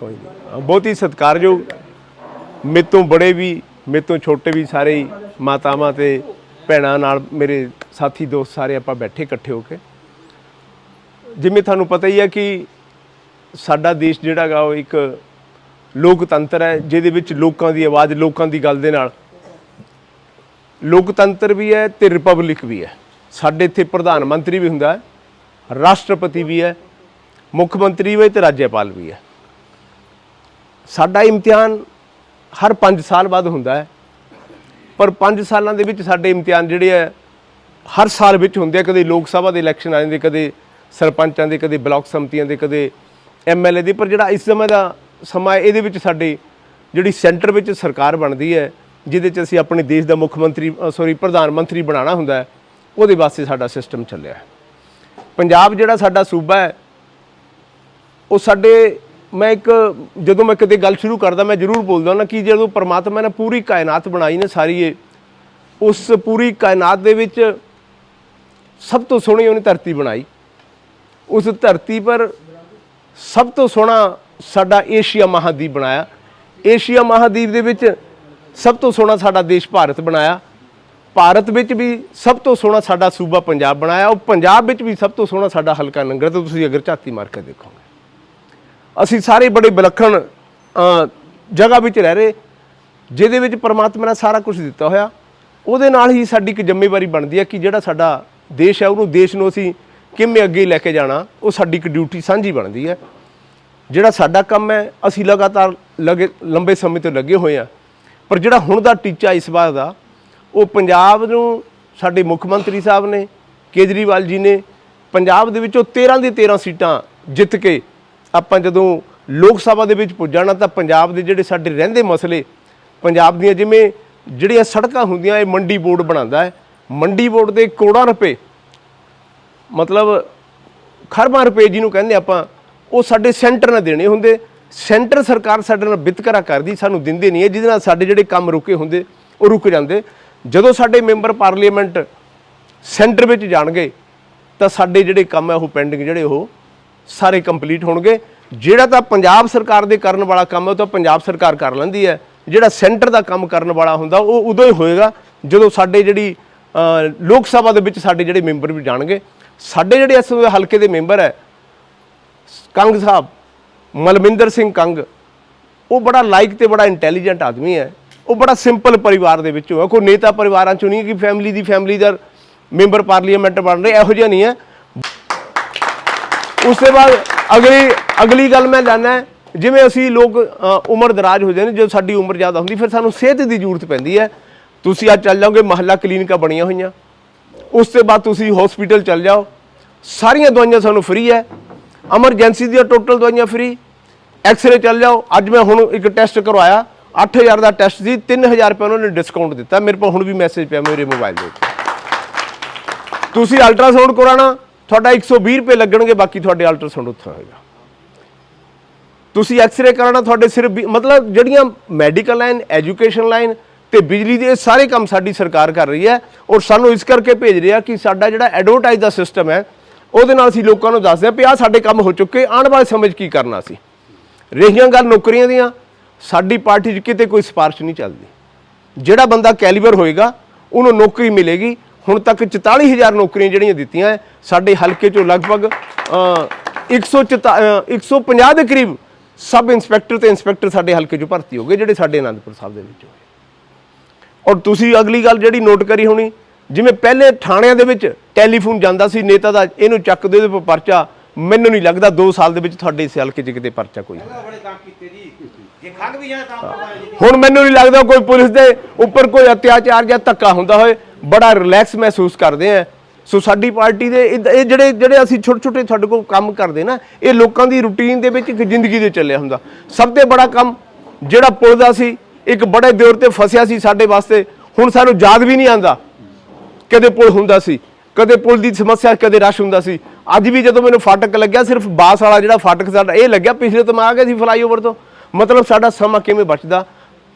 ਕੋਈ ਨਹੀਂ। ਬਹੁਤ ਹੀ ਸਤਿਕਾਰਯੋਗ ਮੇਰੇ ਤੋਂ ਬੜੇ ਵੀ ਮੇਰੇ ਤੋਂ ਛੋਟੇ ਵੀ ਸਾਰੇ ਹੀ ਮਾਤਾਵਾਂ ਤੇ ਭੈਣਾਂ ਨਾਲ ਮੇਰੇ ਸਾਥੀ, ਦੋਸਤ ਸਾਰੇ ਆਪਾਂ ਬੈਠੇ ਇਕੱਠੇ ਹੋ ਕੇ। ਜਿਵੇਂ ਤੁਹਾਨੂੰ ਪਤਾ ਹੀ ਹੈ ਕਿ ਸਾਡਾ ਦੇਸ਼ ਜਿਹੜਾ ਹੈਗਾ ਉਹ ਇੱਕ ਲੋਕਤੰਤਰ ਹੈ, ਜਿਹਦੇ ਵਿੱਚ ਲੋਕਾਂ ਦੀ ਆਵਾਜ਼, ਲੋਕਾਂ ਦੀ ਗੱਲ ਦੇ ਨਾਲ। ਲੋਕਤੰਤਰ ਵੀ ਹੈ ਤੇ ਰਿਪਬਲਿਕ ਵੀ ਹੈ। ਸਾਡੇ ਇੱਥੇ ਪ੍ਰਧਾਨ ਮੰਤਰੀ ਵੀ ਹੁੰਦਾ ਹੈ, ਰਾਸ਼ਟਰਪਤੀ ਵੀ ਹੈ, ਮੁੱਖ ਮੰਤਰੀ ਵੀ ਹੈ ਤੇ ਰਾਜਪਾਲ ਵੀ ਹੈ। ਸਾਡਾ ਇਮਤਿਹਾਨ ਹਰ 5 ਸਾਲ ਬਾਅਦ ਹੁੰਦਾ ਹੈ। ਪਰ 5 ਸਾਲਾਂ ਦੇ ਵਿੱਚ ਸਾਡੇ ਇਮਤਿਹਾਨ ਜਿਹੜੇ ਆ ਹਰ ਸਾਲ ਵਿੱਚ ਹੁੰਦੇ ਆ। ਕਦੇ ਲੋਕ ਸਭਾ ਦੇ ਇਲੈਕਸ਼ਨ ਆ ਜਾਂਦੇ, ਕਦੇ ਸਰਪੰਚਾਂ ਦੇ, ਕਦੇ ਬਲਾਕ ਸੰਮਤੀਆਂ ਦੇ, ਕਦੇ ਐਮਐਲਏ ਦੇ। ਪਰ ਜਿਹੜਾ ਇਸ ਸਮੇਂ ਦਾ ਸਮਾਂ ਇਹਦੇ ਵਿੱਚ ਸਾਡੀ ਜਿਹੜੀ ਸੈਂਟਰ ਵਿੱਚ ਸਰਕਾਰ ਬਣਦੀ ਹੈ, ਜਿਹਦੇ 'ਚ ਅਸੀਂ ਆਪਣੇ ਦੇਸ਼ ਦਾ ਮੁੱਖ ਮੰਤਰੀ ਸੌਰੀ ਪ੍ਰਧਾਨ ਮੰਤਰੀ ਬਣਾਉਣਾ ਹੁੰਦਾ ਉਹਦੇ ਵਾਸਤੇ ਸਾਡਾ ਸਿਸਟਮ ਚੱਲਿਆ ਪੰਜਾਬ ਜਿਹੜਾ ਸਾਡਾ ਸੂਬਾ ਹੈ, ਉਹ ਸਾਡੇ ਮੈਂ ਇੱਕ, ਜਦੋਂ ਮੈਂ ਕਿਤੇ ਗੱਲ ਸ਼ੁਰੂ ਕਰਦਾ, ਮੈਂ ਜ਼ਰੂਰ ਬੋਲਦਾ ਨਾ ਕਿ ਜਦੋਂ ਪਰਮਾਤਮਾ ਨੇ ਪੂਰੀ ਕਾਇਨਾਤ ਬਣਾਈ ਨੇ ਸਾਰੀ ਇਹ, ਉਸ ਪੂਰੀ ਕਾਇਨਾਤ ਦੇ ਵਿੱਚ ਸਭ ਤੋਂ ਸੋਹਣੀ ਉਹਨੇ ਧਰਤੀ ਬਣਾਈ। ਉਸ ਧਰਤੀ ਪਰ ਸਭ ਤੋਂ ਸੋਹਣਾ ਸਾਡਾ ਏਸ਼ੀਆ ਮਹਾਦੀਪ ਬਣਾਇਆ। ਏਸ਼ੀਆ ਮਹਾਦੀਪ ਦੇ ਵਿੱਚ ਸਭ ਤੋਂ ਸੋਹਣਾ ਸਾਡਾ ਦੇਸ਼ ਭਾਰਤ ਬਣਾਇਆ। ਭਾਰਤ ਵਿੱਚ ਵੀ ਸਭ ਤੋਂ ਸੋਹਣਾ ਸਾਡਾ ਸੂਬਾ ਪੰਜਾਬ ਬਣਾਇਆ। ਉਹ ਪੰਜਾਬ ਵਿੱਚ ਵੀ ਸਭ ਤੋਂ ਸੋਹਣਾ ਸਾਡਾ ਹਲਕਾ ਨੰਗਲ ਤੇ ਤੁਸੀਂ ਅਗਰ ਝਾਤੀ ਮਾਰ ਕੇ ਦੇਖੋਗੇ। ਅਸੀਂ ਸਾਰੇ ਬੜੇ ਵਿਲੱਖਣ ਜਗ੍ਹਾ ਵਿੱਚ ਰਹਿ ਰਹੇ, ਜਿਹਦੇ ਵਿੱਚ ਪਰਮਾਤਮਾ ਨੇ ਸਾਰਾ ਕੁਝ ਦਿੱਤਾ ਹੋਇਆ। ਉਹਦੇ ਨਾਲ ਹੀ ਸਾਡੀ ਇੱਕ ਜ਼ਿੰਮੇਵਾਰੀ ਬਣਦੀ ਹੈ ਕਿ ਜਿਹੜਾ ਸਾਡਾ ਦੇਸ਼ ਹੈ, ਉਹਨੂੰ ਦੇਸ਼ ਨੂੰ ਅਸੀਂ ਕਿਵੇਂ ਅੱਗੇ ਲੈ ਕੇ ਜਾਣਾ, ਉਹ ਸਾਡੀ ਇੱਕ ਡਿਊਟੀ ਸਾਂਝੀ ਬਣਦੀ ਹੈ। ਜਿਹੜਾ ਸਾਡਾ ਕੰਮ ਹੈ, ਅਸੀਂ ਲਗਾਤਾਰ ਲਗੇ, ਲੰਬੇ ਸਮੇਂ ਤੋਂ ਲੱਗੇ ਹੋਏ ਆ ਪਰ ਜਿਹੜਾ ਹੁਣ ਦਾ ਟੀਚਾ ਇਸ ਵਾਰ ਦਾ, ਉਹ ਪੰਜਾਬ ਨੂੰ ਸਾਡੇ ਮੁੱਖ ਮੰਤਰੀ ਸਾਹਿਬ ਨੇ, ਕੇਜਰੀਵਾਲ ਜੀ ਨੇ ਪੰਜਾਬ ਦੇ ਵਿੱਚੋਂ 13 ਦੀ 13 ਸੀਟਾਂ ਜਿੱਤ ਕੇ ਆਪਾਂ ਜਦੋਂ ਲੋਕ ਸਭਾ ਦੇ ਵਿੱਚ ਪੁੱਜਣਾ ਤਾਂ ਪੰਜਾਬ ਦੇ ਜਿਹੜੇ ਸਾਡੇ ਰਹਿੰਦੇ ਮਸਲੇ, ਪੰਜਾਬ ਦੀਆਂ ਜਿਵੇਂ ਜਿਹੜੀਆਂ ਸੜਕਾਂ ਹੁੰਦੀਆਂ, ਇਹ ਮੰਡੀ ਬੋਰਡ ਬਣਾਉਂਦਾ ਹੈ। ਮੰਡੀ ਬੋਰਡ ਦੇ ਕਰੋੜਾਂ ਰੁਪਏ, ਮਤਲਬ ਖਰਬਾਂ ਰੁਪਏ ਜਿਹਨੂੰ ਕਹਿੰਦੇ ਆਪਾਂ, ਉਹ ਸਾਡੇ ਸੈਂਟਰ ਨੇ ਦੇਣੇ ਹੁੰਦੇ। ਸੈਂਟਰ ਸਰਕਾਰ ਸਾਡੇ ਨਾਲ ਵਿਤਕਰਾ ਕਰਦੀ, ਸਾਨੂੰ ਦਿੰਦੇ ਨਹੀਂ ਹੈ। ਜਿਹਦੇ ਨਾਲ ਸਾਡੇ ਜਿਹੜੇ ਕੰਮ ਰੁਕੇ ਹੁੰਦੇ, ਉਹ ਰੁਕ ਜਾਂਦੇ। ਜਦੋਂ ਸਾਡੇ ਮੈਂਬਰ ਪਾਰਲੀਮੈਂਟ ਸੈਂਟਰ ਵਿੱਚ ਜਾਣਗੇ, ਤਾਂ ਸਾਡੇ ਜਿਹੜੇ ਕੰਮ ਹੈ ਉਹ ਪੈਂਡਿੰਗ ਜਿਹੜੇ ਉਹ ਸਾਰੇ ਕੰਪਲੀਟ ਹੋਣਗੇ। ਜਿਹੜਾ ਤਾਂ ਪੰਜਾਬ ਸਰਕਾਰ ਦੇ ਕਰਨ ਵਾਲਾ ਕੰਮ ਹੈ, ਉਹ ਤਾਂ ਪੰਜਾਬ ਸਰਕਾਰ ਕਰ ਲੈਂਦੀ ਹੈ। ਜਿਹੜਾ ਸੈਂਟਰ ਦਾ ਕੰਮ ਕਰਨ ਵਾਲਾ ਹੁੰਦਾ, ਉਹ ਉਦੋਂ ਹੀ ਹੋਏਗਾ, ਜਦੋਂ ਸਾਡੇ ਜਿਹੜੀ ਲੋਕ ਸਭਾ ਦੇ ਵਿੱਚ ਸਾਡੇ ਜਿਹੜੇ ਮੈਂਬਰ ਵੀ ਜਾਣਗੇ। ਸਾਡੇ ਜਿਹੜੇ ਇਸ ਹਲਕੇ ਦੇ ਮੈਂਬਰ ਹੈ, ਕੰਗ ਸਾਹਿਬ ਮਲਮਿੰਦਰ ਸਿੰਘ ਕੰਗ, ਉਹ ਬੜਾ ਲਾਈਕ ਤੇ ਬੜਾ ਇੰਟੈਲੀਜੈਂਟ ਆਦਮੀ ਹੈ। ਉਹ ਬੜਾ ਸਿੰਪਲ ਪਰਿਵਾਰ ਦੇ ਵਿੱਚੋਂ ਹੈ। ਕੋਈ ਨੇਤਾ ਪਰਿਵਾਰਾਂ ਚੋਂ ਨਹੀਂ ਕਿ ਫੈਮਿਲੀ ਦੀ ਫੈਮਿਲੀ ਦਾ ਮੈਂਬਰ ਪਾਰਲੀਮੈਂਟ ਬਣ ਰਹੇ, ਇਹੋ ਜਿਹਾ ਨਹੀਂ ਹੈ। ਉਸ ਤੋਂ ਬਾਅਦ ਅਗਲੀ ਅਗਲੀ ਗੱਲ ਮੈਂ ਜਾਣਾ ਜਿਵੇਂ ਅਸੀਂ ਲੋਕ ਉਮਰ ਦਰਾਜ ਹੋ ਜਾਂਦੇ, ਜਦੋਂ ਸਾਡੀ ਉਮਰ ਜ਼ਿਆਦਾ ਹੁੰਦੀ, ਫਿਰ ਸਾਨੂੰ ਸਿਹਤ ਦੀ ਜ਼ਰੂਰਤ ਪੈਂਦੀ ਹੈ। ਤੁਸੀਂ ਅੱਜ ਚੱਲ ਜਾਓਗੇ, ਮਹੱਲਾ ਕਲੀਨਿਕਾਂ ਬਣੀਆਂ ਹੋਈਆਂ। ਉਸ ਤੋਂ ਬਾਅਦ ਤੁਸੀਂ ਹਸਪੀਟਲ ਚੱਲ ਜਾਓ। ਸਾਰੀਆਂ ਦਵਾਈਆਂ ਸਾਨੂੰ ਫ੍ਰੀ ਹੈ। ਐਮਰਜੈਂਸੀ ਦੀਆਂ ਟੋਟਲ ਦਵਾਈਆਂ ਫ੍ਰੀ ਐਕਸ-ਰੇ ਚੱਲ ਜਾਓ। ਅੱਜ ਮੈਂ ਹੁਣ ਇੱਕ ਟੈਸਟ ਕਰਵਾਇਆ। 8000 ਦਾ ਟੈਸਟ ਸੀ 3000 ਰੁਪਏ ਉਹਨਾਂ ਨੇ ਡਿਸਕਾਊਂਟ ਦਿੱਤਾ। ਮੇਰੇ ਕੋਲ ਹੁਣ ਵੀ ਮੈਸੇਜ ਪਿਆ ਮੇਰੇ ਮੋਬਾਈਲ ਦੇ ਉੱਤੇ। ਤੁਸੀਂ ਅਲਟਰਾਸਾਊਂਡ ਕਰਾਉਣਾ। ਤੁਹਾਡਾ 120 ਰੁਪਏ ਲੱਗਣਗੇ, ਬਾਕੀ ਤੁਹਾਡੇ ਅਲਟਰਾਸਾਊਂਡ ਉੱਥੇ ਹੋਏਗਾ। ਤੁਸੀਂ ਐਕਸ-ਰੇ ਕਰਾਉਣਾ, ਤੁਹਾਡੇ ਸਿਰਫ ਵੀ- ਮਤਲਬ ਜਿਹੜੀਆਂ ਮੈਡੀਕਲ ਲਾਈਨ ਐਜੂਕੇਸ਼ਨ ਲਾਈਨ ਤੇ ਬਿਜਲੀ ਦੇ ਇਹ ਸਾਰੇ ਕੰਮ ਸਾਡੀ ਸਰਕਾਰ ਕਰ ਰਹੀ ਹੈ ਔਰ ਸਾਨੂੰ ਇਸ ਕਰਕੇ ਭੇਜ ਰਿਹਾ ਕਿ ਸਾਡਾ ਜਿਹੜਾ ਐਡਵਰਟਾਈਜ਼ ਦਾ ਸਿਸਟਮ ਹੈ, ਉਹਦੇ ਨਾਲ ਅਸੀਂ ਲੋਕਾਂ ਨੂੰ ਦੱਸਦੇ ਹਾਂ ਵੀ ਆਹ ਸਾਡੇ ਕੰਮ ਹੋ ਚੁੱਕੇ, ਆਉਣ ਵਾਲੇ ਸਮੇਂ 'ਚ ਕੀ ਕਰਨਾ ਸੀ ਰਹੀਆਂ ਗੱਲ ਨੌਕਰੀਆਂ ਦੀਆਂ, ਸਾਡੀ ਪਾਰਟੀ 'ਚ ਕਿਤੇ ਕੋਈ ਸਿਫਾਰਿਸ਼ ਨਹੀਂ ਚੱਲਦੀ। ਜਿਹੜਾ ਬੰਦਾ ਕੈਲੀਬਰ ਹੋਏਗਾ, ਉਹਨੂੰ ਨੌਕਰੀ ਮਿਲੇਗੀ ਹੁਣ ਤੱਕ 44000 ਨੌਕਰੀਆਂ ਜਿਹੜੀਆਂ ਦਿੱਤੀਆਂ ਸਾਡੇ ਹਲਕੇ 'ਚੋਂ ਲਗਭਗ ਅ, 140 ਅ, 150 ਦੇ ਕਰੀਬ ਸਬ ਇੰਸਪੈਕਟਰ ਤੇ ਇੰਸਪੈਕਟਰ ਸਾਡੇ ਹਲਕੇ 'ਚੋਂ ਭਰਤੀ ਹੋ ਗਏ ਜਿਹੜੇ ਸਾਡੇ ਆਨੰਦਪੁਰ ਸਾਹਿਬ ਦੇ ਵਿੱਚ ਹੋਏ। ਔਰ ਤੁਸੀਂ ਅਗਲੀ ਗੱਲ ਜਿਹੜੀ ਨੋਟ ਕਰੀ ਹੋਣੀ ਜਿਵੇਂ ਪਹਿਲੇ ਥਾਣਿਆਂ ਦੇ ਵਿੱਚ ਟੈਲੀਫੋਨ ਜਾਂਦਾ ਸੀ ਨੇਤਾ ਦਾ ਇਹਨੂੰ ਚੱਕ ਦੇ ਉਹਦੇ ਪਰ ਪਰਚਾ ਮੈਨੂੰ ਨਹੀਂ ਲੱਗਦਾ 2 ਸਾਲ ਦੇ ਵਿੱਚ ਤੁਹਾਡੇ ਇਸ ਹਲਕੇ 'ਚ ਕਿਤੇ ਪਰਚਾ ਕੋਈ ਉਹਦਾ ਬੜੇ ਕੰਮ ਕੀਤੇ ਜੀ। ਜੇ ਖੰਗ ਵੀ ਜਾਏ ਤਾਂ ਪਤਾ ਜੀ ਹੁਣ ਮੈਨੂੰ ਨਹੀਂ ਲੱਗਦਾ ਕੋਈ ਪੁਲਿਸ ਦੇ ਉੱਪਰ ਕੋਈ ਅਤਿਆਚਾਰ ਜਾਂ ਧੱਕਾ ਹੁੰਦਾ ਹੋਏ ਬੜਾ ਰਿਲੈਕਸ ਮਹਿਸੂਸ ਕਰਦੇ ਆ। ਸੋ ਸਾਡੀ ਪਾਰਟੀ ਦੇ ਇਹ ਇਹ ਜਿਹੜੇ ਜਿਹੜੇ ਅਸੀਂ ਛੋਟੇ ਛੋਟੇ ਤੁਹਾਡੇ ਕੋਲ ਕੰਮ ਕਰਦੇ ਨਾ, ਇਹ ਲੋਕਾਂ ਦੀ ਰੁਟੀਨ ਦੇ ਵਿੱਚ ਇੱਕ ਜ਼ਿੰਦਗੀ ਦੇ ਚੱਲਿਆ ਹੁੰਦਾ। ਸਭ ਤੋਂ ਬੜਾ ਕੰਮ, ਜਿਹੜਾ ਪੁਲ ਦਾ ਸੀ, ਇੱਕ ਬੜੇ ਦੌਰ ਤੇ ਫਸਿਆ ਸੀ ਸਾਡੇ ਵਾਸਤੇ, ਹੁਣ ਸਾਨੂੰ ਯਾਦ ਵੀ ਨਹੀਂ ਆਂਦਾ ਕਦੇ ਪੁਲ ਹੁੰਦਾ ਸੀ, ਕਦੇ ਪੁਲ ਦੀ ਸਮੱਸਿਆ, ਕਦੇ ਰਸ਼ ਹੁੰਦਾ ਸੀ। ਅੱਜ ਵੀ ਜਦੋਂ ਮੈਨੂੰ ਫਾਟਕ ਲੱਗਿਆ, ਸਿਰਫ ਬਾਸ ਵਾਲਾ ਜਿਹੜਾ ਫਾਟਕ ਸਾਡਾ ਇਹ ਲੱਗਿਆ, ਪਿਛਲੇ ਤੋਂ ਮੈਂ ਆ ਗਿਆ ਸੀ ਫਲਾਈਓਵਰ ਤੋਂ। ਮਤਲਬ ਸਾਡਾ ਸਮਾਂ ਕਿਵੇਂ ਬਚਦਾ?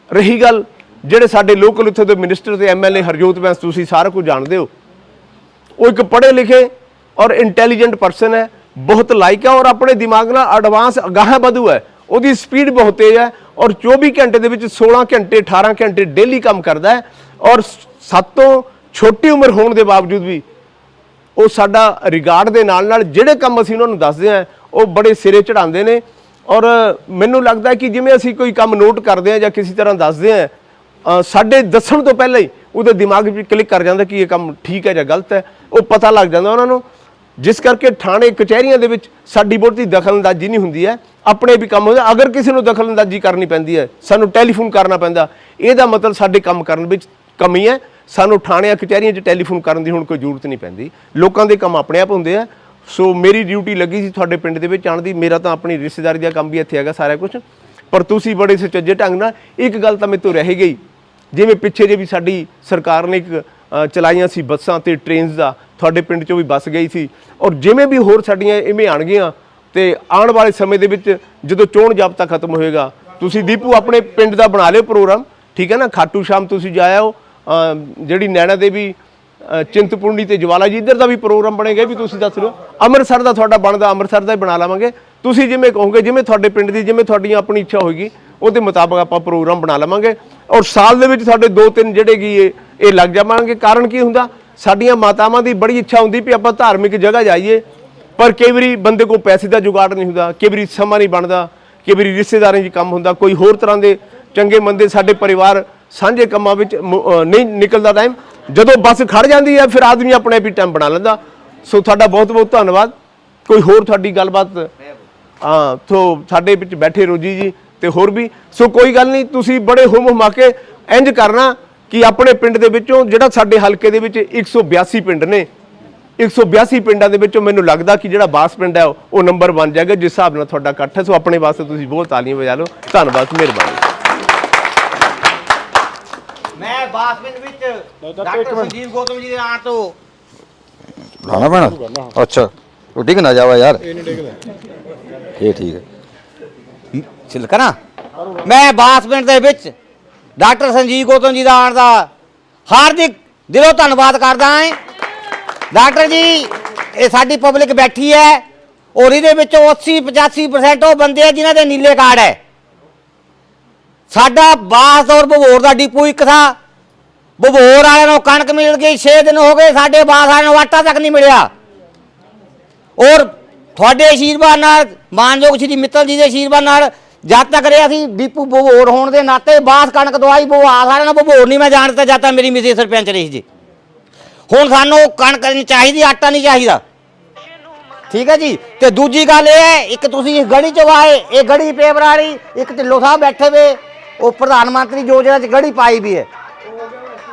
ਰਹੀ ਗੱਲ ਜਿਹੜੇ ਸਾਡੇ ਲੋਕਲ ਉੱਥੇ ਦੇ ਮਿਨਿਸਟਰ ਤੇ ਐਮਐਲਏ ਹਰਜੋਤ ਬੈਂਸ, ਤੁਸੀਂ ਸਾਰਾ ਕੁਝ ਜਾਣਦੇ ਹੋ। ਉਹ ਇੱਕ ਪੜ੍ਹੇ ਲਿਖੇ ਔਰ ਇੰਟੈਲੀਜੈਂਟ ਪਰਸਨ ਹੈ, ਬਹੁਤ ਲਾਇਕ ਹੈ ਔਰ ਆਪਣੇ ਦਿਮਾਗ ਨਾਲ ਐਡਵਾਂਸ ਅਗਾਹ ਵਧੂ ਹੈ। ਉਹਦੀ ਸਪੀਡ ਬਹੁਤ ਤੇਜ਼ ਹੈ ਔਰ 24 ਘੰਟੇ ਦੇ ਵਿੱਚ 16 ਘੰਟੇ 18 ਘੰਟੇ ਡੇਲੀ ਕੰਮ ਕਰਦਾ ਹੈ ਔਰ ਸਭ ਤੋਂ ਛੋਟੀ ਉਮਰ ਹੋਣ ਦੇ ਬਾਵਜੂਦ ਵੀ ਉਹ ਸਾਡਾ ਰਿਗਾਰਡ ਦੇ ਨਾਲ ਨਾਲ ਜਿਹੜੇ ਕੰਮ ਅਸੀਂ ਉਹਨਾਂ ਨੂੰ ਦੱਸਦੇ ਆ ਉਹ ਬੜੇ ਸਿਰੇ ਚੜਾਉਂਦੇ ਨੇ। ਔਰ ਮੈਨੂੰ ਲੱਗਦਾ ਕਿ ਜਿਵੇਂ ਅਸੀਂ ਕੋਈ ਕੰਮ ਨੋਟ ਕਰਦੇ ਆ ਜਾਂ ਕਿਸੇ ਤਰ੍ਹਾਂ ਦੱਸਦੇ ਆ ਸਾਡੇ ਦੱਸਣ ਤੋਂ ਪਹਿਲਾਂ ਹੀ ਉਹਦੇ ਦਿਮਾਗ ਵਿੱਚ ਕਲਿੱਕ ਕਰ ਜਾਂਦਾ ਕਿ ਇਹ ਕੰਮ ਠੀਕ ਹੈ ਜਾਂ ਗਲਤ ਹੈ। ਉਹ ਪਤਾ ਲੱਗ ਜਾਂਦਾ ਉਹਨਾਂ ਨੂੰ। ਜਿਸ ਕਰਕੇ ਥਾਣੇ, ਕਚਹਿਰੀਆਂ ਦੇ ਵਿੱਚ ਸਾਡੀ ਬਹੁਤੀ ਦਖਲਅੰਦਾਜ਼ੀ ਨਹੀਂ ਹੁੰਦੀ ਹੈ। ਆਪਣੇ ਵੀ ਕੰਮ ਹੁੰਦਾ ਅਗਰ ਕਿਸੇ ਨੂੰ ਦਖਲਅੰਦਾਜ਼ੀ ਕਰਨੀ ਪੈਂਦੀ ਹੈ, ਸਾਨੂੰ ਟੈਲੀਫੋਨ ਕਰਨਾ ਪੈਂਦਾ। ਇਹਦਾ ਮਤਲਬ ਸਾਡੇ ਕੰਮ ਕਰਨ ਵਿੱਚ ਕਮੀ ਹੈ। ਸਾਨੂੰ ਥਾਣਿਆਂ, ਕਚਹਿਰੀਆਂ 'ਚ ਟੈਲੀਫੋਨ ਕਰਨ ਦੀ ਹੁਣ ਕੋਈ ਜ਼ਰੂਰਤ ਨਹੀਂ ਪੈਂਦੀ। ਲੋਕਾਂ ਦੇ ਕੰਮ ਆਪਣੇ ਆਪ ਹੁੰਦੇ ਆ। ਸੋ ਮੇਰੀ ਡਿਊਟੀ ਲੱਗੀ ਸੀ ਤੁਹਾਡੇ ਪਿੰਡ ਦੇ ਵਿੱਚ ਆਉਣ ਦੀ। ਮੇਰਾ ਤਾਂ ਆਪਣੀ ਰਿਸ਼ਤੇਦਾਰੀ ਦਾ ਕੰਮ ਵੀ ਇੱਥੇ ਹੈਗਾ ਸਾਰਾ ਕੁਝ ਪਰ ਤੁਸੀਂ ਬੜੇ ਸੁਚੱਜੇ ਢੰਗ ਨਾਲ ਇੱਕ ਗੱਲ ਤਾਂ ਮੇਰੇ ਤੋਂ ਰਹਿ ਗਈ। ਜਿਵੇਂ ਪਿੱਛੇ ਜੇ ਵੀ ਸਾਡੀ ਸਰਕਾਰ ਨੇ ਇੱਕ ਚਲਾਈਆਂ ਸੀ ਬੱਸਾਂ ਤੇ ਟ੍ਰੇਨਸ ਦਾ ਤੁਹਾਡੇ ਪਿੰਡ ਚੋਂ ਵੀ ਬੱਸ ਗਈ ਸੀ। ਔਰ ਜਿਵੇਂ ਵੀ ਹੋਰ ਸਾਡੀਆਂ ਇਵੇਂ ਆਣਗੀਆਂ ਤੇ ਆਉਣ ਵਾਲੇ ਸਮੇਂ ਦੇ ਵਿੱਚ ਜਦੋਂ ਚੋਣ ਜਾਬਤਾ ਖਤਮ ਹੋਏਗਾ ਤੁਸੀਂ ਦੀਪੂ ਆਪਣੇ ਪਿੰਡ ਦਾ ਬਣਾ ਲਿਓ ਪ੍ਰੋਗਰਾਮ ਠੀਕ ਹੈ ਨਾ? ਖਾਟੂ ਸ਼ਾਮ ਤੁਸੀਂ ਜਾਇਓ ਅ, ਜਿਹੜੀ ਨੈਣਾ ਦੇਵੀ ਚਿੰਤਪੁਰਨੀ ਤੇ ਜਵਾਲਾ ਜੀ ਇੱਧਰ ਦਾ ਵੀ ਪ੍ਰੋਗਰਾਮ ਬਣੇਗਾ ਵੀ ਤੁਸੀਂ ਦੱਸ ਦਿਓ। ਅੰਮ੍ਰਿਤਸਰ ਦਾ ਤੁਹਾਡਾ ਬਣਦਾ ਅੰਮ੍ਰਿਤਸਰ ਦਾ ਹੀ ਬਣਾ ਲਵਾਂਗੇ। ਤੁਸੀਂ ਜਿਵੇਂ ਕਹੋਗੇ ਜਿਵੇਂ ਤੁਹਾਡੇ ਪਿੰਡ ਦੀ ਜਿਵੇਂ ਤੁਹਾਡੀ ਆਪਣੀ ਇੱਛਾ ਹੋਏਗੀ ਉਹਦੇ ਮੁਤਾਬਕ ਆਪਾਂ ਪ੍ਰੋਗਰਾਮ ਬਣਾ ਲਵਾਂਗੇ ਔਰ ਸਾਲ ਦੇ ਵਿੱਚ ਸਾਡੇ ਦੋ ਤਿੰਨ ਜਿਹੜੇ ਕੀ ਇਹ ਲੱਗ ਜਾਵਾਂਗੇ। ਕਾਰਨ ਕੀ ਹੁੰਦਾ? ਸਾਡੀਆਂ ਮਾਤਾਵਾਂ ਦੀ ਬੜੀ ਇੱਛਾ ਹੁੰਦੀ ਵੀ ਆਪਾਂ ਧਾਰਮਿਕ ਜਗ੍ਹਾ ਜਾਈਏ ਪਰ ਕਈ ਵਾਰੀ ਬੰਦੇ ਕੋਲ ਪੈਸੇ ਦਾ ਜੁਗਾੜ ਨਹੀਂ ਹੁੰਦਾ ਕਈ ਵਾਰੀ ਸਮਾਂ ਨਹੀਂ ਬਣਦਾ ਕਈ ਵਾਰੀ ਰਿਸ਼ਤੇਦਾਰਾਂ 'ਚ ਕੰਮ ਹੁੰਦਾ ਕੋਈ ਹੋਰ ਤਰ੍ਹਾਂ ਦੇ ਚੰਗੇ ਮੰਦੇ ਸਾਡੇ ਪਰਿਵਾਰ ਸਾਂਝੇ ਕੰਮਾਂ ਵਿੱਚ ਨਹੀਂ ਨਿਕਲਦਾ ਟਾਈਮ ਜਦੋਂ ਬੱਸ ਖੜ ਜਾਂਦੀ ਹੈ ਫਿਰ ਆਦਮੀ ਆਪਣੇ ਆਪ ਹੀ ਟਾਈਮ ਬਣਾ ਲੈਂਦਾ। ਸੋ ਤੁਹਾਡਾ ਬਹੁਤ ਬਹੁਤ ਧੰਨਵਾਦ। ਕੋਈ ਹੋਰ ਤੁਹਾਡੀ ਗੱਲਬਾਤ? ਹਾਂ ਸੋ ਸਾਡੇ ਵਿੱਚ ਬੈਠੇ ਰੋਜੀ ਜੀ ਤੇ ਹੋਰ ਵੀ। ਸੋ ਕੋਈ ਗੱਲ ਨਹੀਂ ਤੁਸੀਂ ਬੜੇ ਹੁਮ ਹੁਮਾ ਕੇ ਇੰਜ ਕਰਨਾ ਕਿ ਆਪਣੇ ਪਿੰਡ ਦੇ ਵਿੱਚੋਂ ਜਿਹੜਾ ਸਾਡੇ ਹਲਕੇ ਦੇ ਵਿੱਚ 182 ਪਿੰਡ ਨੇ 182 ਪਿੰਡਾਂ ਦੇ ਵਿੱਚੋਂ ਮੈਨੂੰ ਲੱਗਦਾ ਕਿ ਜਿਹੜਾ ਬਾਸ ਪਿੰਡ ਹੈ ਉਹ- ਨੰਬਰ 1 ਜਾਏਗਾ ਜਿਸ ਹਿਸਾਬ ਨਾਲ ਤੁਹਾਡਾ ਇਕੱਠ ਹੈ। ਸੋ ਆਪਣੇ ਵਾਸਤੇ ਤੁਸੀਂ ਬਹੁਤ ਤਾਲੀਆਂ ਵਜਾ ਲਓ। ਧੰਨਵਾਦ ਮਿਹਰਬਾਨੀ। ਮੈਂ ਬਾਸਪਿੰਡ ਵਿੱਚ ਡਾਕਟਰ ਸੰਜੀਵ ਗੌਤਮ ਜੀ ਦੇ ਆਉਣ ਤੋਂ ਲਾਣਾ ਪੈਣਾ? ਅੱਛਾ। ਉਹ ਡਿੱਗ ਨਾ ਜਾਵਾ ਯਾਰ? ਇਹ ਨਹੀਂ ਡਿੱਗਦਾ ਇਹ ਠੀਕ ਹੈ। ਛਿਲਕਾ ਨਾ। ਮੈਂ ਬਾਸਪਿੰਡ ਦੇ ਵਿੱਚ ਡਾਕਟਰ ਸੰਜੀਵ ਗੌਤਮ ਜੀ ਦਾ ਆਉਣ ਦਾ ਹਾਰਦਿਕ ਦਿਲੋਂ ਧੰਨਵਾਦ ਕਰਦਾ ਹਾਂ। ਡਾਕਟਰ ਜੀ, ਇਹ ਸਾਡੀ ਪਬਲਿਕ ਬੈਠੀ ਹੈ। ਔਰ ਇਹਦੇ ਵਿੱਚੋਂ 80 85% ਉਹ ਬੰਦੇ ਆ ਜਿਨ੍ਹਾਂ ਦੇ ਨੀਲੇ ਕਾਰਡ ਹੈ। ਸਾਡਾ ਬਾਸ ਔਰ ਬਵੋਰ ਦਾ ਡਿਪੂ ਇੱਕ ਥਾ। ਬਵੋਰ ਵਾਲਿਆਂ ਨੂੰ ਕਣਕ ਮਿਲ ਗਈ 6 ਦਿਨ ਹੋ ਗਏ, ਸਾਡੇ ਬਾਸ ਵਾਲਿਆਂ ਨੂੰ ਆਟਾ ਤੱਕ ਨਹੀਂ ਮਿਲਿਆ। ਔਰ ਤੁਹਾਡੇ ਆਸ਼ੀਰਵਾਦ ਨਾਲ, ਮਾਨਯੋਗ ਸ਼੍ਰੀ ਮਿੱਤਲ ਜੀ ਦੇ ਆਸ਼ੀਰਵਾਦ ਨਾਲ ਜਦ ਤੱਕ ਰਿਹਾ ਸੀ ਦੀਪੂ ਬਵੋਰ ਹੋਣ ਦੇ ਨਾਤੇ ਬਾਸ ਕਣਕ ਦਵਾਈ ਬੋ ਆ ਸਾਰਿਆਂ ਨੂੰ ਬਵੋਰ ਨਹੀਂ ਮੈਂ ਜਾਣਦਾ ਜਦ ਤੱਕ ਮੇਰੀ ਮਿਸੇ ਸਰਪੰਚ ਰਹੀ ਜੀ। ਹੁਣ ਸਾਨੂੰ ਕਣਕ ਨਹੀਂ ਚਾਹੀਦੀ, ਆਟਾ ਨਹੀਂ ਚਾਹੀਦਾ। ਠੀਕ ਹੈ ਜੀ? ਤੇ ਦੂਜੀ ਗੱਲ ਇਹ ਹੈ, ਇੱਕ ਤੁਸੀਂ ਇਸ ਗੜੀ ਚ ਆਏ, ਇਹ ਗੜੀ ਪੇਪਰ ਵਾਲੀ ਇੱਕ ਢਿੱਲੋਂ ਸਾਹਿਬ ਬੈਠੇ ਵੇ, ਉਹ ਪ੍ਰਧਾਨ ਮੰਤਰੀ ਯੋਜਨਾ ਚ ਗੜੀ ਪਾਈ ਵੀ ਹੈ।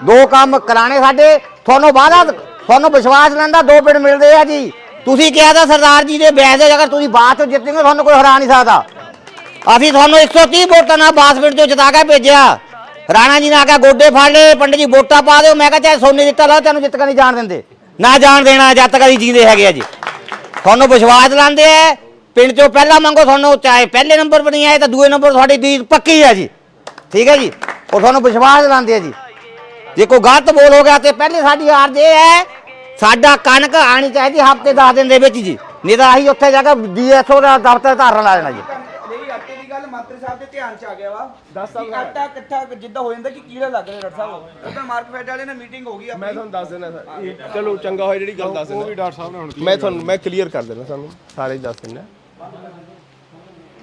ਦੋ ਕੰਮ ਕਰਾਣੇ ਸਾਡੇ, ਤੁਹਾਨੂੰ ਵਾਦਾ ਤੁਹਾਨੂੰ ਵਿਸ਼ਵਾਸ ਲੈਂਦਾ, ਦੋ ਪਿੰਡ ਮਿਲਦੇ ਆ ਜੀ। ਤੁਸੀਂ ਕਿਹਾ ਤਾਂ ਸਰਦਾਰ ਜੀ ਦੇ ਬੈਸ ਦੇ ਅਗਰ ਤੁਸੀਂ ਬਾਅਦ ਚੋਂ ਜਿੱਤੋਗੇ ਤੁਹਾਨੂੰ ਕੋਈ ਹਰਾ ਨਹੀਂ ਸਕਦਾ। ਅਸੀਂ ਤੁਹਾਨੂੰ 130 ਵੋਟਾਂ ਨਾਲ ਬਾਸ ਪਿੰਡ ਚੋਂ ਜਿਤਾ ਕੇ ਭੇਜਿਆ। ਰਾਣਾ ਜੀ ਨੇ ਆਖਿਆ ਗੋਡੇ ਫੜ ਲਏ, ਪੰਡਿਤ ਜੀ ਵੋਟਾਂ ਪਾ ਦਿਓ। ਮੈਂ ਕਿਹਾ ਚਾਹੇ ਸੋਨੇ ਦਿੱਤਾ ਲਾ ਤੈਨੂੰ ਜਿੱਤ ਕੇ ਨਹੀਂ ਜਾਣ ਦਿੰਦੇ। ਨਾ ਜਾਣ ਦੇਣਾ, ਜਦ ਤੱਕ ਅਸੀਂ ਜੀਂਦੇ ਹੈਗੇ ਆ ਜੀ। ਤੁਹਾਨੂੰ ਵਿਸ਼ਵਾਸ ਦਿਲਾਉਂਦੇ ਆ, ਪਿੰਡ ਚੋਂ ਪਹਿਲਾਂ ਮੰਗੋ ਤੁਹਾਨੂੰ, ਚਾਹੇ ਪਹਿਲੇ ਨੰਬਰ ਬਣੀ ਆਏ ਤਾਂ ਦੂਏ ਨੰਬਰ ਤੁਹਾਡੀ ਦੀ ਪੱਕੀ ਹੈ ਜੀ। ਠੀਕ ਹੈ ਜੀ? ਉਹ ਤੁਹਾਨੂੰ ਵਿਸ਼ਵਾਸ ਦਿਲਾਉਂਦੇ ਆ ਜੀ। ਜੇ ਕੋਈ ਗਲਤ ਬੋਲ ਹੋ ਗਿਆ ਤੇ ਪਹਿਲੇ ਸਾਡੀ ਆਰਜ ਇਹ ਹੈ, ਸਾਡਾ ਕਣਕ ਆਣੀ ਚਾਹੀਦੀ ਹਫ਼ਤੇ 10 ਦਿਨ ਦੇ ਵਿੱਚ ਜੀ। ਨਹੀਂ ਤਾਂ ਅਸੀਂ ਉੱਥੇ ਜਾ ਕੇ ਡੀਐਸਓ ਦਾ ਦਫ਼ਤਰ ਧਾਰਨ ਲਾ ਦੇਣਾ ਜੀ ਮੇਰੀ ਆਟੇ ਦੀ ਗੱਲ ਮੰਤਰੀ ਸਾਹਿਬ ਦੇ ਧਿਆਨ ਚ ਆ ਗਿਆ ਵਾ ਦੱਸ ਸਾਹਿਬ ਆਟਾ ਇਕੱਠਾ ਜਿੱਦਾਂ ਹੋ ਜਾਂਦਾ ਕਿ ਕੀੜਾ ਲੱਗ ਰਿਹਾ ਡਾਕਟਰ ਸਾਹਿਬ। ਉਧਰ ਮਾਰਕਫੈਟ ਵਾਲੇ ਨਾਲ ਮੀਟਿੰਗ ਹੋ ਗਈ ਮੈਂ ਆਪਣੀ ਤੁਹਾਨੂੰ ਦੱਸ ਦੇਣਾ ਸਰ ਇਹ ਚਲੋ ਚੰਗਾ ਹੋਇਆ ਜਿਹੜੀ ਗੱਲ ਦੱਸ ਦੇਣਾ ਉਹ ਵੀ ਡਾਕਟਰ ਸਾਹਿਬ ਨੇ ਹੁਣ ਮੈਂ ਤੁਹਾਨੂੰ ਮੈਂ ਕਲੀਅਰ ਕਰ ਦੇਣਾ ਤੁਹਾਨੂੰ ਸਾਰੇ ਦੱਸ ਦੇਣਾ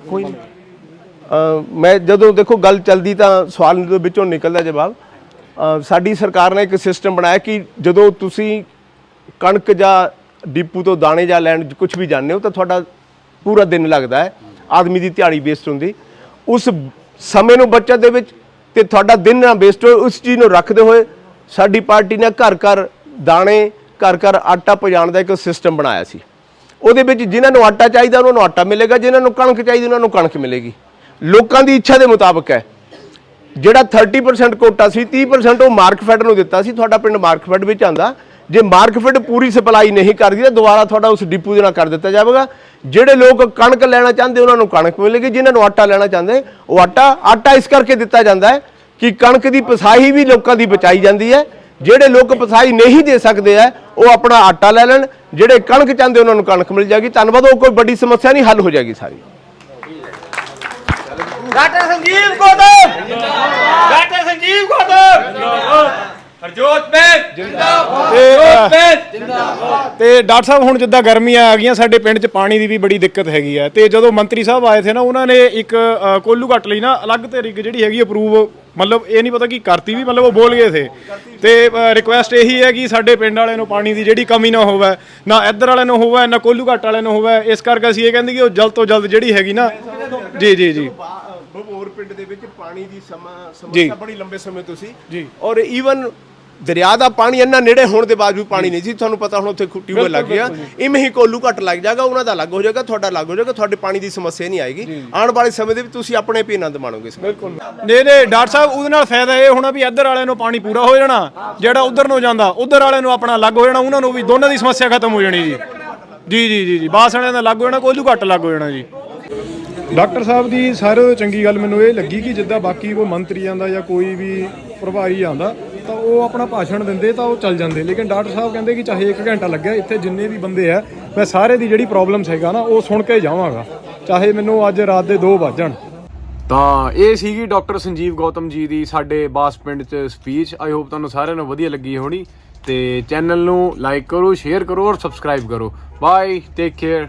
ਕੋਈ ਨਹੀਂ ਮੈਂ ਜਦੋਂ ਦੇਖੋ ਗੱਲ ਚੱਲਦੀ ਤਾਂ ਸਵਾਲ ਦੇ ਵਿੱਚੋਂ ਨਿਕਲਦਾ ਜਵਾਬ। ਸਾਡੀ ਸਰਕਾਰ ਨੇ ਇੱਕ ਸਿਸਟਮ ਬਣਾਇਆ ਕਿ ਜਦੋਂ ਤੁਸੀਂ ਕਣਕ ਜਾਂ ਡਿਪੂ ਤੋਂ ਦਾਣੇ ਜਾਂ ਲੈਣ ਕੁਝ ਵੀ ਜਾਂਦੇ ਹੋ ਤਾਂ ਤੁਹਾਡਾ ਪੂਰਾ ਦਿਨ ਲੱਗਦਾ ਹੈ। ਆਦਮੀ ਦੀ ਦਿਹਾੜੀ ਵੇਸਟ ਹੁੰਦੀ। ਉਸ ਸਮੇਂ ਨੂੰ ਬਚਤ ਦੇ ਵਿੱਚ ਤੇ ਤੁਹਾਡਾ ਦਿਨ ਨਾ ਵੇਸਟ ਹੋਏ, ਉਸ ਚੀਜ਼ ਨੂੰ ਰੱਖਦੇ ਹੋਏ ਸਾਡੀ ਪਾਰਟੀ ਨੇ ਘਰ ਘਰ ਦਾਣੇ, ਘਰ ਘਰ ਆਟਾ ਪਹੁੰਚਾਉਣ ਦਾ ਇੱਕ ਸਿਸਟਮ ਬਣਾਇਆ ਸੀ। ਉਹਦੇ ਵਿੱਚ ਜਿਨ੍ਹਾਂ ਨੂੰ ਆਟਾ ਚਾਹੀਦਾ, ਉਹਨਾਂ ਨੂੰ ਆਟਾ ਮਿਲੇਗਾ, ਜਿਨ੍ਹਾਂ ਨੂੰ ਕਣਕ ਚਾਹੀਦੀ, ਉਹਨਾਂ ਨੂੰ ਕਣਕ ਮਿਲੇਗੀ। ਲੋਕਾਂ ਦੀ ਇੱਛਾ ਦੇ ਮੁਤਾਬਕ ਹੈ। ਜਿਹੜਾ 30% ਕੋਟਾ ਸੀ 30% ਉਹ ਮਾਰਕਫੈਡ ਨੂੰ ਦਿੱਤਾ ਸੀ। ਤੁਹਾਡਾ ਪਿੰਡ ਮਾਰਕਫੈਡ ਵਿੱਚ ਆਂਦਾ ਜੇ ਮਾਰਕਫੈਡ ਪੂਰੀ ਸਪਲਾਈ ਨਹੀਂ ਕਰਦੀ, ਤਾਂ ਦੁਬਾਰਾ ਤੁਹਾਡਾ ਉਸ ਡਿਪੂ ਦੇ ਨਾਲ ਕਰ ਦਿੱਤਾ ਜਾਵੇਗਾ। ਜਿਹੜੇ ਲੋਕ ਕਣਕ ਲੈਣਾ ਚਾਹੁੰਦੇ, ਉਹਨਾਂ ਨੂੰ ਕਣਕ ਮਿਲੇਗੀ, ਜਿਨ੍ਹਾਂ ਨੂੰ ਆਟਾ ਲੈਣਾ ਚਾਹੁੰਦੇ, ਉਹ ਆਟਾ ਆਟਾ ਇਸ ਕਰਕੇ ਦਿੱਤਾ ਜਾਂਦਾ ਹੈ ਕਿ ਕਣਕ ਦੀ ਪਸਾਈ ਵੀ ਲੋਕਾਂ ਦੀ ਬਚਾਈ ਜਾਂਦੀ ਹੈ। ਜਿਹੜੇ ਲੋਕ ਪਸਾਈ ਨਹੀਂ ਦੇ ਸਕਦੇ ਆ ਉਹ ਆਪਣਾ ਆਟਾ ਲੈ ਲੈਣ। ਜਿਹੜੇ ਕਣਕ ਚਾਹੁੰਦੇ, ਉਹਨਾਂ ਨੂੰ ਕਣਕ ਮਿਲ ਜਾਏਗੀ। ਧੰਨਵਾਦ, ਉਹ ਕੋਈ ਵੱਡੀ ਸਮੱਸਿਆ ਨਹੀਂ, ਹੱਲ ਹੋ ਜਾਏਗੀ ਸਾਰੀ। ਡਾਕਟਰ ਸੰਜੀਵ ਗੌਤਮ ਡਾਕਟਰ ਸੰਜੀਵ ਗੌਤਮ ਹਰਜੋਤ ਬੈਨ ਤੇ ਤੇ ਡਾਕਟਰ ਸਾਹਿਬ ਹੁਣ ਜਿੱਦਾਂ ਗਰਮੀਆਂ ਆ ਗਈਆਂ ਸਾਡੇ ਪਿੰਡ 'ਚ ਪਾਣੀ ਦੀ ਵੀ ਬੜੀ ਦਿੱਕਤ ਹੈਗੀ ਆ। ਤੇ ਜਦੋਂ ਮੰਤਰੀ ਸਾਹਿਬ ਆਏ ਥੇ ਨਾ ਉਹਨਾਂ ਨੇ ਇੱਕ ਅ, ਕੋਲੂ ਘੱਟ ਲਈ ਨਾ ਅਲੱਗ ਤੇ ਰਿਗ ਜਿਹੜੀ ਹੈਗੀ ਅਪਰੂਵ ਮਤਲਬ ਇਹ ਨਹੀਂ ਪਤਾ ਕੀ ਕਰਤੀ ਵੀ ਮਤਲਬ ਉਹ ਬੋਲ ਗਏ ਥੇ। ਤੇ ਰਿਕੁਐਸਟ ਇਹੀ ਹੈ ਕਿ ਸਾਡੇ ਪਿੰਡ ਵਾਲਿਆਂ ਨੂੰ ਪਾਣੀ ਦੀ ਜਿਹੜੀ ਕਮੀ ਨਾ ਹੋਵੇ ਨਾ ਇੱਧਰ ਵਾਲਿਆਂ ਨੂੰ ਹੋਵੇ ਨਾ ਕੋਲੂ ਘੱਟ ਵਾਲਿਆਂ ਨੂੰ ਹੋਵੇ। ਇਸ ਕਰਕੇ ਅਸੀਂ ਇਹ ਕਹਿੰਦੇ ਕਿ ਉਹ ਜਲਦ ਤੋਂ ਜਲਦ ਜਿਹੜੀ ਹੈਗੀ ਨਾ ਜੀ ਜੀ ਜੀ। ਬਬੋਰ ਪਿੰਡ ਦੇ ਵਿੱਚ ਪਾਣੀ ਦੀ ਸਮਾਂ। ਸਮੱਸਿਆ ਬੜੀ ਲੰਬੇ ਸਮੇਂ ਤੋਂ ਸੀ। ਜੀ। ਔਰ ਈਵਨ ਦਰਿਆ ਦਾ ਪਾਣੀ ਇੰਨਾ ਨੇੜੇ ਹੋਣ ਦੇ ਬਾਵਜੂਦ ਪਾਣੀ ਨਹੀਂ ਸੀ ਤੁਹਾਨੂੰ ਪਤਾ ਹੁਣ ਉੱਥੇ ਟਿਊਬਲ ਲੱਗ ਗਿਆ ਇਵੇਂ ਹੀ ਕੋਲੂ ਘੱਟ ਲੱਗ ਜਾਏਗਾ ਉਹਨਾਂ ਦਾ ਅਲੱਗ ਹੋ ਜਾਏਗਾ ਤੁਹਾਡਾ ਅਲੱਗ ਹੋ ਜਾਏਗਾ ਤੁਹਾਡੇ ਪਾਣੀ ਦੀ ਸਮੱਸਿਆ ਨਹੀਂ ਆਏਗੀ। ਆਉਣ ਵਾਲੇ ਸਮੇਂ ਦੇ ਵਿੱਚ ਤੁਸੀਂ ਆਪਣੇ ਵੀ ਆਨੰਦ ਮਾਣੋਗੇ ਇਸ ਬਿਲਕੁਲ। ਨਹੀਂ ਨਹੀਂ ਡਾਕਟਰ ਸਾਹਿਬ ਉਹਦੇ ਨਾਲ ਫਾਇਦਾ ਇਹ ਹੋਣਾ ਵੀ ਇੱਧਰ ਵਾਲਿਆਂ ਨੂੰ ਪਾਣੀ ਪੂਰਾ ਹੋ ਜਾਣਾ ਜਿਹੜਾ ਉਧਰ ਨੂੰ ਜਾਂਦਾ ਉਧਰ ਵਾਲਿਆਂ ਨੂੰ ਆਪਣਾ ਅਲੱਗ ਹੋ ਜਾਣਾ ਉਹਨਾਂ ਨੂੰ ਵੀ ਦੋਨਾਂ ਦੀ ਸਮੱਸਿਆ ਖਤਮ ਹੋ ਜਾਣੀ ਜੀ। ਜੀ ਜੀ ਜੀ ਜੀ ਬਾਸ ਵਾਲਿਆਂ ਦਾ ਅਲੱਗ ਹੋ ਜਾਣਾ ਕੋਲੂ ਘੱਟ ਅਲੱਗ ਹੋ ਜਾਣਾ ਜੀ। ਡਾਕਟਰ ਸਾਹਿਬ ਦੀ ਸਾਰਿਆਂ ਤੋਂ ਚੰਗੀ ਗੱਲ ਮੈਨੂੰ ਇਹ ਲੱਗੀ ਕਿ ਜਿੱਦਾਂ ਬਾਕੀ ਕੋਈ ਮੰਤਰੀ ਆਂਦਾ ਜਾਂ ਕੋਈ ਵੀ ਪ੍ਰਭਾਰੀ ਆਂਦਾ ਤਾਂ ਉਹ ਆਪਣਾ ਭਾਸ਼ਣ ਦਿੰਦੇ ਤਾਂ ਉਹ ਚੱਲ ਜਾਂਦੇ। ਲੇਕਿਨ ਡਾਕਟਰ ਸਾਹਿਬ ਕਹਿੰਦੇ ਕਿ ਚਾਹੇ 1 ਘੰਟਾ ਲੱਗਿਆ, ਇੱਥੇ ਜਿੰਨੇ ਵੀ ਬੰਦੇ ਆ, ਮੈਂ ਸਾਰੇ ਦੀ ਜਿਹੜੀ ਪ੍ਰੋਬਲਮਸ ਹੈਗਾ ਨਾ, ਉਹ ਸੁਣ ਕੇ ਜਾਵਾਂਗਾ। ਚਾਹੇ ਮੈਨੂੰ ਅੱਜ ਰਾਤ ਦੇ 2 ਵੱਜਣ ਤਾਂ ਇਹ ਸੀਗੀ ਡਾਕਟਰ ਸੰਜੀਵ ਗੌਤਮ ਜੀ ਦੀ ਸਾਡੇ ਬਾਸ ਪਿੰਡ 'ਚ ਸਪੀਚ ਆਈ ਹੋਪ ਤੁਹਾਨੂੰ ਸਾਰਿਆਂ ਨੂੰ ਵਧੀਆ ਲੱਗੀ ਹੋਣੀ। ਤੇ ਚੈਨਲ ਨੂੰ ਲਾਈਕ ਕਰੋ ਸ਼ੇਅਰ ਕਰੋ ਔਰ ਸਬਸਕ੍ਰਾਈਬ ਕਰੋ। Bye take care